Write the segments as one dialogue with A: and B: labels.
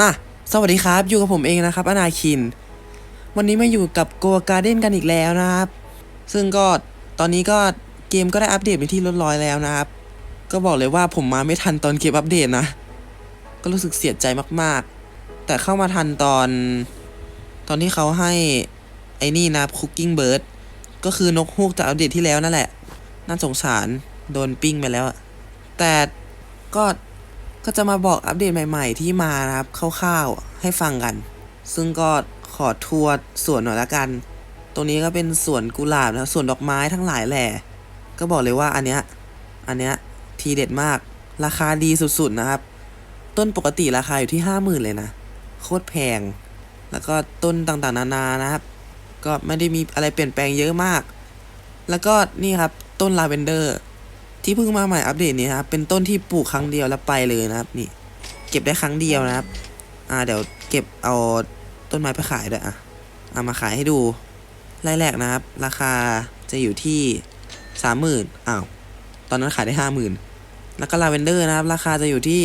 A: มา สวัสดีครับ อยู่กับผมเองนะครับ อนาคิน วันนี้มาอยู่กับโกการ์เด้นกันอีกแล้วนะครับ ซึ่งก็ตอนนี้ก็เกมก็ได้อัปเดตเป็นที่เรียบร้อยแล้วนะครับ ก็บอกเลยว่าผมมาไม่ทันตอนเกมอัปเดตนะ ก็รู้สึกเสียใจมากๆ แต่เข้ามาทันตอน ตอนที่เขาให้ไอ้นี่นะคุกกิ้งเบิร์ดก็คือนกฮูกจากอัปเดตที่แล้วนั่นแหละ น่าสงสารโดนปิ้งไปแล้วแต่ก็ ก็จะมาบอกอัปเดตใหม่ ๆ ที่มานะครับคร่าวๆให้ฟังกัน ซึ่งก็ขอทัวร์สวนหน่อยละกัน ตรงนี้ก็เป็นสวนกุหลาบนะสวนดอกไม้ทั้งหลายแหล่ก็บอกเลยว่าอันเนี้ยอันเนี้ยทีเด็ดมาก ราคาดีสุดๆนะครับ ต้นปกติราคาอยู่ที่ห้าหมื่นเลยนะ โคตรแพง แล้วก็ต้นต่างๆนานานะครับ ก็ไม่ได้มีอะไรเปลี่ยนแปลงเยอะมาก แล้วก็นี่ครับต้นลาเวนเดอร์ ที่เพิ่งมาใหม่อัปเดตนี้นะครับเป็นต้นที่ปลูกครั้งเดียวแล้วไปเลยนะครับ นี่ เก็บได้ครั้งเดียวนะครับ อ่าเดี๋ยวเก็บเอาต้นไม้ไปขายด้วยอะเอามาขายให้ดูรายแรกนะครับ ราคาจะอยู่ที่สามหมื่นอ้าวตอนนั้นขายได้ห้าหมื่นแล้วก็ลาเวนเดอร์นะครับ ราคาจะอยู่ที่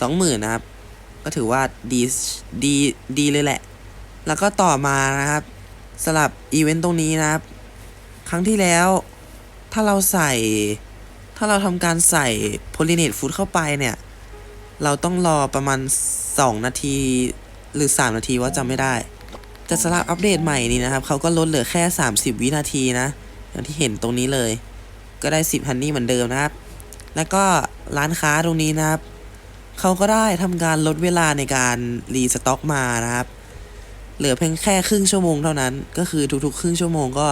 A: สองหมื่นนะครับ ก็ถือว่าดีดีดีเลยแหละ แล้วก็ต่อมานะครับสำหรับอีเวนต์ตรงนี้นะครับ ครั้งที่แล้ว ถ้าเราใส่ ถ้าเราทำการใส่โพลิเนตฟูดเข้าไปเนี่ย เราต้องรอประมาณ 2 นาทีหรือ 3 นาทีว่าจำไม่ได้ แต่สำหรับอัปเดตใหม่นี้นะครับเขาก็ลดเหลือแค่ 30 วินาทีนะ อย่างที่เห็นตรงนี้เลย ก็ได้ 10ฮันนี่เหมือนเดิมนะครับ แล้วก็ร้านค้าตรงนี้นะครับเขาก็ได้ทำการลดเวลาในการรีสต็อกมานะครับ เหลือเพียงแค่ครึ่งชั่วโมงเท่านั้น ก็คือทุกๆ ครึ่งชั่วโมงก็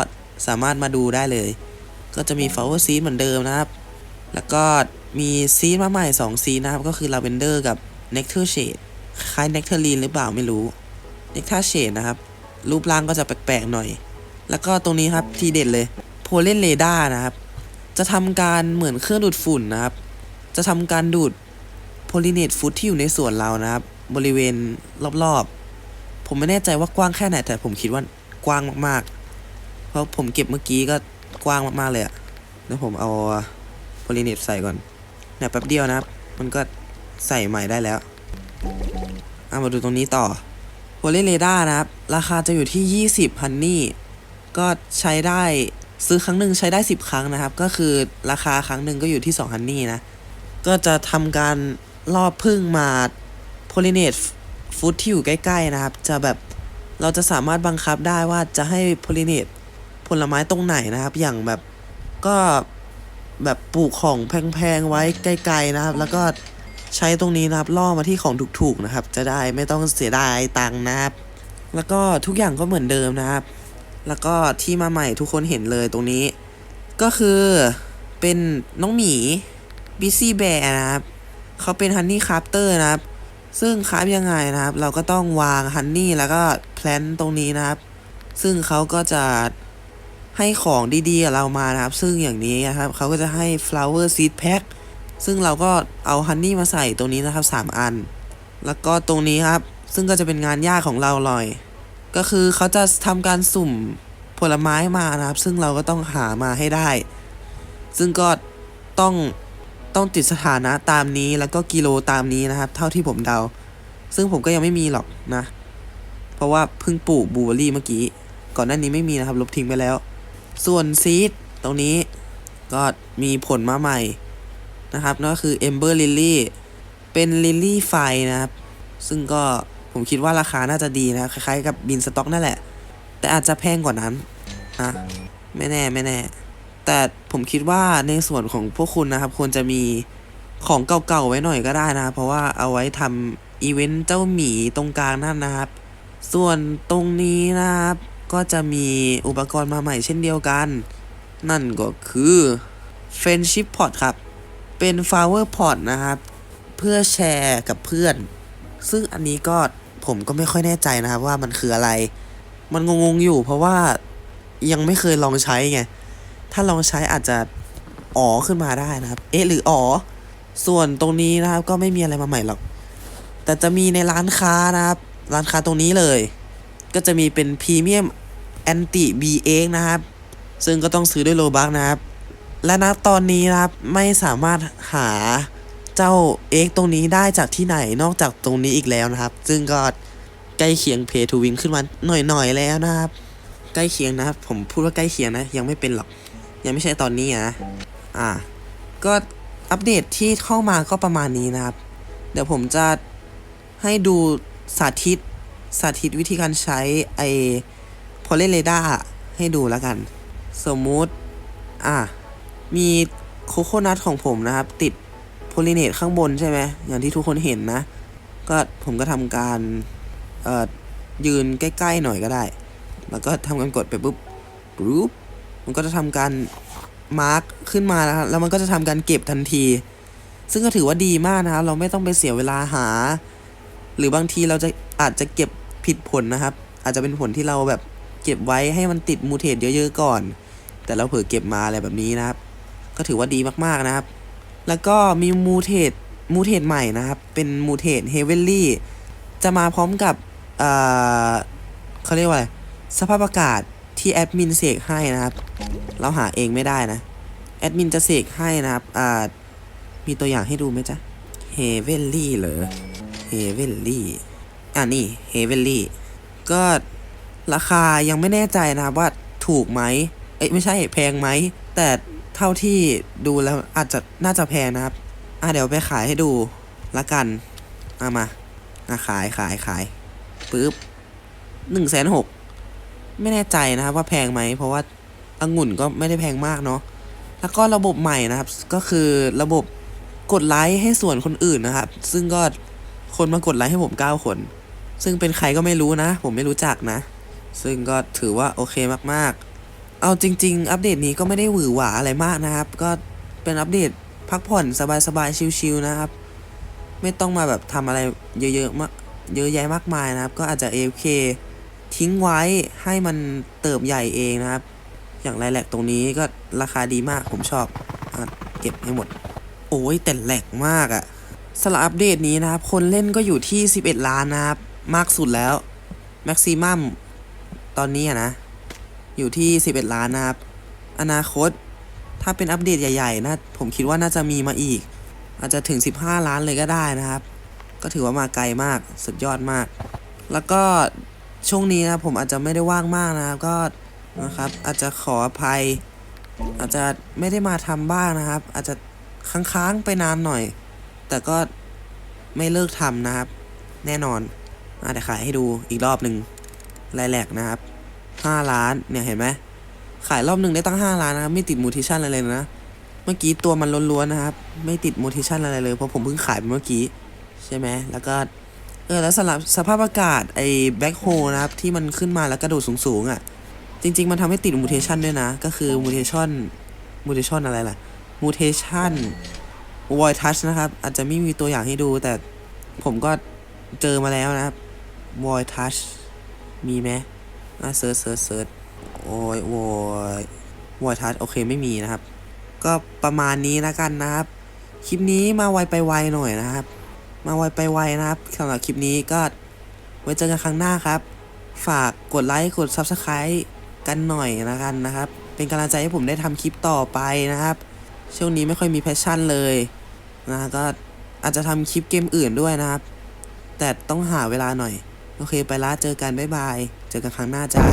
A: สามารถมาดูได้เลย ก็จะมี flower seed เหมือนเดิมนะครับ แล้วก็มีซีดมาใหม่2ซีดนะครับ ก็คือ lavender กับ nectar shade คล้าย nectarine หรือเปล่าไม่รู้ nectar shade นะครับ รูปร่างก็จะแปลกๆหน่อย แล้วก็ตรงนี้ครับทีเด็ดเลย pollen radar นะครับ จะทำการเหมือนเครื่องดูดฝุ่นนะครับ จะทำการดูด pollinate food ที่อยู่ในสวนเรานะครับ บริเวณรอบๆ ผมไม่แน่ใจว่ากว้างแค่ไหนแต่ผมคิดว่ากว้างมากๆ เพราะผมเก็บเมื่อกี้ก็ กว้างมากๆเลยอะเดี๋ยวผมเอาโพลิเนตใส่ก่อนเนี่ยแป๊บเดียวนะครับ มันก็ใส่ใหม่ได้แล้วเอามาดูตรงนี้ต่อโพลิเรดานะครับ ราคาจะอยู่ที่ 20พันนี่ ก็ใช้ได้ซื้อครั้งหนึ่งใช้ได้ 10 ครั้งนะครับ ก็คือราคาครั้งหนึ่งก็อยู่ที่2ฮันนี่นะ ก็จะทำการล่อพึ่งมาโพลิเนตฟูดที่อยู่ใกล้ ๆ นะครับ จะแบบเราจะสามารถบังคับได้ว่าจะให้โพลิเนต ผลไม้ตรงไหนนะครับ อย่างแบบก็แบบปลูกของแพงๆไว้ไกลๆนะครับ แล้วก็ใช้ตรงนี้นะครับล่อมาที่ของถูกๆนะครับ จะได้ไม่ต้องเสียดายตังค์นะครับ แล้วก็ทุกอย่างก็เหมือนเดิมนะครับ แล้วก็ที่มาใหม่ทุกคนเห็นเลยตรงนี้ ก็คือเป็นน้องหมีบิซี่แบร์นะครับเขาเป็นฮันนี่คราฟเตอร์นะครับ ซึ่งคราฟยังไงนะครับ เราก็ต้องวางฮันนี่แล้วก็แพลนตรงนี้นะครับ ซึ่งเขาก็จะ ให้ของดีๆกับเรามานะครับ ซึ่งอย่างนี้นะครับเขาก็จะให้ flower seed pack ซึ่งเราก็เอาฮันนี่มาใส่ตรงนี้นะครับ 3 อัน แล้วก็ตรงนี้ครับ ซึ่งก็จะเป็นงานยากของเราเลยก็คือเขาจะทำการสุ่มผลไม้มานะครับ ซึ่งเราก็ต้องหามาให้ได้ ซึ่งก็ต้องต้องติดสถานะตามนี้แล้วก็กิโลตามนี้นะครับ เท่าที่ผมเดา ซึ่งผมก็ยังไม่มีหรอกนะ เพราะว่าเพิ่งปลูกบลูเบอรี่เมื่อกี้ ก่อนหน้านี้ไม่มีนะครับ ลบทิ้งไปแล้ว ส่วนซีดตรงนี้ก็มีผลมาใหม่นะครับนั่นก็คือ Ember Lily เป็นลิลลี่ไฟนะครับ ซึ่งก็ผมคิดว่าราคาน่าจะดีนะคล้ายๆกับบินสต็อกนั่นแหละ แต่อาจจะแพงกว่านั้นนะไม่แน่ไม่แน่ แต่ผมคิดว่าในส่วนของพวกคุณนะครับ ควรจะมีของเก่าๆไว้หน่อยก็ได้นะ เพราะว่าเอาไว้ทำอีเวนต์เจ้าหมีตรงกลางนั่นนะครับ ส่วนตรงนี้นะครับ ก็จะมีอุปกรณ์มาใหม่เช่นเดียวกัน นั่นก็คือ Friendship Pot ครับ เป็น Flower Pot นะครับ เพื่อแชร์กับเพื่อน ซึ่งอันนี้ก็ผมก็ไม่ค่อยแน่ใจนะครับว่ามันคืออะไร มันงงๆอยู่เพราะว่ายังไม่เคยลองใช้ไง ถ้าลองใช้อาจจะอ๋อขึ้นมาได้นะครับ เอ๊ะหรืออ๋อ ส่วนตรงนี้นะครับก็ไม่มีอะไรมาใหม่หรอก แต่จะมีในร้านค้านะครับ ร้านค้าตรงนี้เลย ก็จะมีเป็นพรีเมียม แอนติบีเองนะครับ ซึ่งก็ต้องซื้อด้วยโลบักนะครับ และณตอนนี้นะครับไม่สามารถหาเจ้าเอ็กตรงนี้ได้จากที่ไหนนอกจากตรงนี้อีกแล้วนะครับ ซึ่งก็ใกล้เคียงเพทูวิงขึ้นมาหน่อยๆแล้วนะครับ ใกล้เคียงนะครับ ผมพูดว่าใกล้เคียงนะ ยังไม่เป็นหรอก ยังไม่ใช่ตอนนี้นะอ่า ก็อัปเดตที่เข้ามาก็ประมาณนี้นะครับ เดี๋ยวผมจะให้ดูสาธิตสาธิตวิธีการใช้ไอ อเล่นเรดาร์ให้ดูแล้วกัน สมมุติ อะ มีโคโคนัทของผมนะครับ ติดโพลิเนตข้างบนใช่ไหมอย่างที่ทุกคนเห็นนะ ก็ผมก็ทำการเอ่อยืนใกล้ๆหน่อยก็ได้ แล้วก็ทำการกดไปปุ๊บปุ๊บมันก็จะทำการมาร์คขึ้นมานะครับ แล้วมันก็จะทำการเก็บทันที ซึ่งก็ถือว่าดีมากนะครับ เราไม่ต้องไปเสียเวลาหา หรือบางทีเราจะอาจจะเก็บผิดผลนะครับ อาจจะเป็นผลที่เราแบบ เก็บไว้ให้มันติดมูเทตเยอะๆก่อน แต่เราเผลอเก็บมาอะไรแบบนี้นะครับ ก็ถือว่าดีมากๆนะครับ แล้วก็มีมูเทตมูเทตใหม่นะครับ เป็นมูเทตเฮเวนลี่จะมาพร้อมกับเอ่อเขาเรียกว่าอะไรสภาพอากาศที่แอดมินเสกให้นะครับ เราหาเองไม่ได้นะ แอดมินจะเสกให้นะครับอ่ามีตัวอย่างให้ดูไหมจ๊ะเฮเวนลี่เหรอเฮเวนลี่อ่านี่เฮเวนลี่ก็ ราคายังไม่แน่ใจนะครับว่าถูกไหมเอ้ยไม่ใช่แพงไหม แต่เท่าที่ดูแล้วอาจจะน่าจะแพงนะครับ อะเดี๋ยวไปขายให้ดูละกันเอามาอะขายขายขายปึ๊บหนึ่งแสนหกไม่แน่ใจนะครับว่าแพงไหม เพราะว่าองุ่นก็ไม่ได้แพงมากเนาะแล้วก็ระบบใหม่นะครับ ก็คือระบบกดไลค์ให้ส่วนคนอื่นนะครับ ซึ่งก็คนมากดไลค์ให้ผม9คน ซึ่งเป็นใครก็ไม่รู้นะ ผมไม่รู้จักนะ ซึ่งก็ถือว่าโอเคมากๆ เอาจริง ๆ อัปเดตนี้ก็ไม่ได้หวือหวาอะไรมากนะครับ ก็เป็นอัปเดตพักผ่อนสบายๆ ชิลๆ นะครับ ไม่ต้องมาแบบทำอะไรเยอะๆมากเยอะแยะมากมายนะครับ ก็อาจจะ AFK ทิ้งไว้ให้มันเติบใหญ่เองนะครับ อย่างไรแหลกตรงนี้ก็ราคาดีมากผมชอบอเก็บให้หมด โอ้ยแต่แหลกมากอะสำหรับอัปเดตนี้นะครับ คนเล่นก็อยู่ที่ 11 ล้านนะครับ มากสุดแล้ว แม็กซิมัม ตอนนี้นะ อยู่ที่ 11 ล้านนะครับ อนาคตถ้าเป็นอัปเดตใหญ่ๆนะผมคิดว่าน่าจะมีมาอีก อาจจะถึง 15 ล้านเลยก็ได้นะครับ ก็ถือว่ามาไกลมากสุดยอดมาก แล้วก็ช่วงนี้นะผมอาจจะไม่ได้ว่างมากนะครับ ก็นะครับอาจจะขออภัย อาจจะไม่ได้มาทำบ้างนะครับ อาจจะค้างๆไปนานหน่อย แต่ก็ไม่เลิกทำนะครับ แน่นอนอะเดี๋ยวขายให้ดูอีกรอบหนึ่งรายแหลกนะครับ 5ล้านเนี่ยเห็นไหมขายรอบหนึ่งได้ตั้ง5ล้านนะครับไม่ติดมูทิชันอะไรเลยนะ เมื่อกี้ตัวมันล้วนๆนะครับ ไม่ติดมูทิชันอะไรเลยเพราะผมเพิ่งขายไปเมื่อกี้ใช่ไหมแล้วก็เออแล้วสำหรับสภาพอากาศไอ้แบ็คโฮนะครับที่มันขึ้นมาแล้วกระโดดสูงๆอะ่ะ จริง ๆ มันทำให้ติดมูเทชันด้วยนะ ก็คือมูเทชันมูเทชันอะไรล่ะมูเทชันวอยทัชนะครับ อาจจะไม่มีตัวอย่างให้ดู แต่ผมก็เจอมาแล้วนะครับวอยทัชมีไหม อะเซิร์ชเซิร์ชเซิร์ชโอ้ยวอยวอยทัชโอเคไม่มีนะครับ ก็ประมาณนี้แล้วกันนะครับ คลิปนี้มาไวไปไวหน่อยนะครับ มาไวไปไวนะครับสำหรับคลิปนี้ก็ไว้เจอกันครั้งหน้าครับ ฝากกดไลค์กด Subscribe กันหน่อยนะกันนะครับ เป็นกำลังใจให้ผมได้ทำคลิปต่อไปนะครับ ช่วงนี้ไม่ค่อยมีแพชชั่นเลยนะก็อาจจะทำคลิปเกมอื่นด้วยนะครับ แต่ต้องหาเวลาหน่อย โอเคไปละเจอกัน บ๊ายบาย เจอกันครั้งหน้าจ้า